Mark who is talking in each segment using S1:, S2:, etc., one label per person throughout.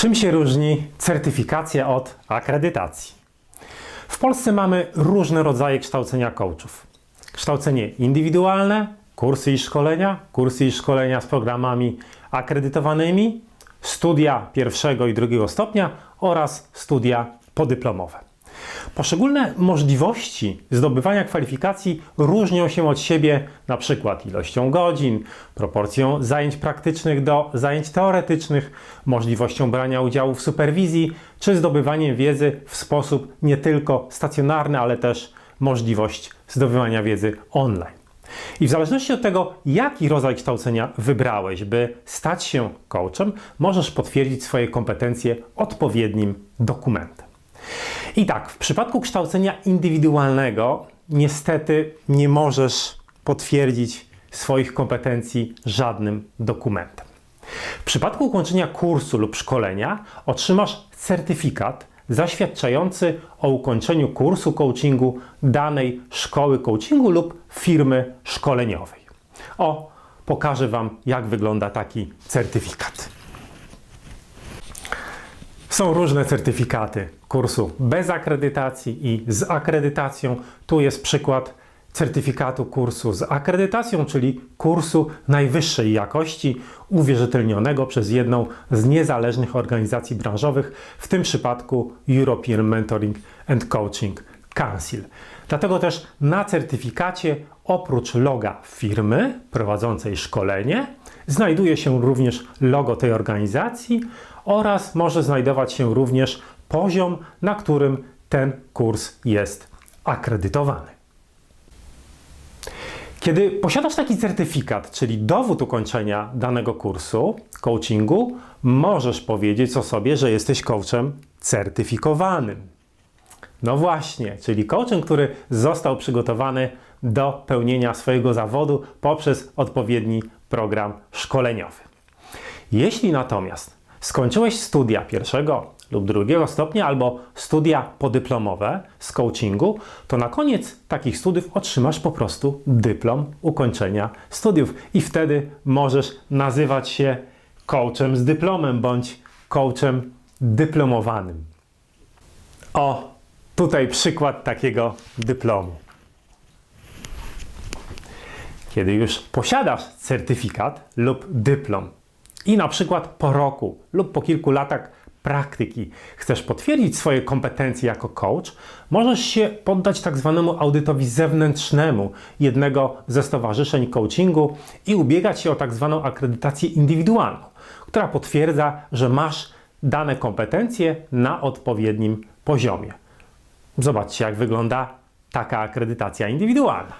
S1: Czym się różni certyfikacja od akredytacji? W Polsce mamy różne rodzaje kształcenia coachów. Kształcenie indywidualne, kursy i szkolenia, kursy i szkolenia z programami akredytowanymi, studia pierwszego i drugiego stopnia oraz studia podyplomowe. Poszczególne możliwości zdobywania kwalifikacji różnią się od siebie na przykład ilością godzin, proporcją zajęć praktycznych do zajęć teoretycznych, możliwością brania udziału w superwizji czy zdobywaniem wiedzy w sposób nie tylko stacjonarny, ale też możliwość zdobywania wiedzy online. I w zależności od tego, jaki rodzaj kształcenia wybrałeś, by stać się coachem, możesz potwierdzić swoje kompetencje odpowiednim dokumentem. I tak, w przypadku kształcenia indywidualnego, niestety nie możesz potwierdzić swoich kompetencji żadnym dokumentem. W przypadku ukończenia kursu lub szkolenia otrzymasz certyfikat zaświadczający o ukończeniu kursu coachingu danej szkoły coachingu lub firmy szkoleniowej. O, pokażę Wam, jak wygląda taki certyfikat. Są różne certyfikaty kursu bez akredytacji i z akredytacją. Tu jest przykład certyfikatu kursu z akredytacją, czyli kursu najwyższej jakości, uwierzytelnionego przez jedną z niezależnych organizacji branżowych, w tym przypadku European Mentoring and Coaching Council. Dlatego też na certyfikacie oprócz loga firmy prowadzącej szkolenie znajduje się również logo tej organizacji oraz może znajdować się również poziom, na którym ten kurs jest akredytowany. Kiedy posiadasz taki certyfikat, czyli dowód ukończenia danego kursu coachingu, możesz powiedzieć o sobie, że jesteś coachem certyfikowanym. No właśnie, czyli coachem, który został przygotowany do pełnienia swojego zawodu poprzez odpowiedni program szkoleniowy. Jeśli natomiast skończyłeś studia pierwszego lub drugiego stopnia albo studia podyplomowe z coachingu, to na koniec takich studiów otrzymasz po prostu dyplom ukończenia studiów i wtedy możesz nazywać się coachem z dyplomem bądź coachem dyplomowanym. O, tutaj przykład takiego dyplomu. Kiedy już posiadasz certyfikat lub dyplom i na przykład po roku lub po kilku latach praktyki chcesz potwierdzić swoje kompetencje jako coach, możesz się poddać tak zwanemu audytowi zewnętrznemu jednego ze stowarzyszeń coachingu i ubiegać się o tak zwaną akredytację indywidualną, która potwierdza, że masz dane kompetencje na odpowiednim poziomie. Zobaczcie, jak wygląda taka akredytacja indywidualna.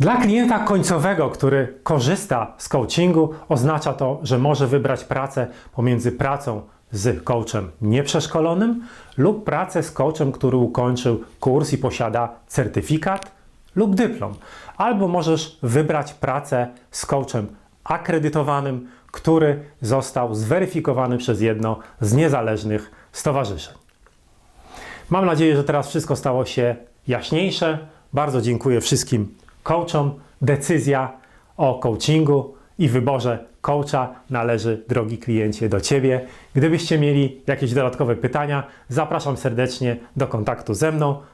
S1: Dla klienta końcowego, który korzysta z coachingu, oznacza to, że może wybrać pracę pomiędzy pracą z coachem nieprzeszkolonym lub pracę z coachem, który ukończył kurs i posiada certyfikat lub dyplom. Albo możesz wybrać pracę z coachem akredytowanym, który został zweryfikowany przez jedno z niezależnych stowarzyszeń. Mam nadzieję, że teraz wszystko stało się jaśniejsze. Bardzo dziękuję wszystkim coachom. Decyzja o coachingu i wyborze coacha należy, drogi kliencie, do Ciebie. Gdybyście mieli jakieś dodatkowe pytania, zapraszam serdecznie do kontaktu ze mną.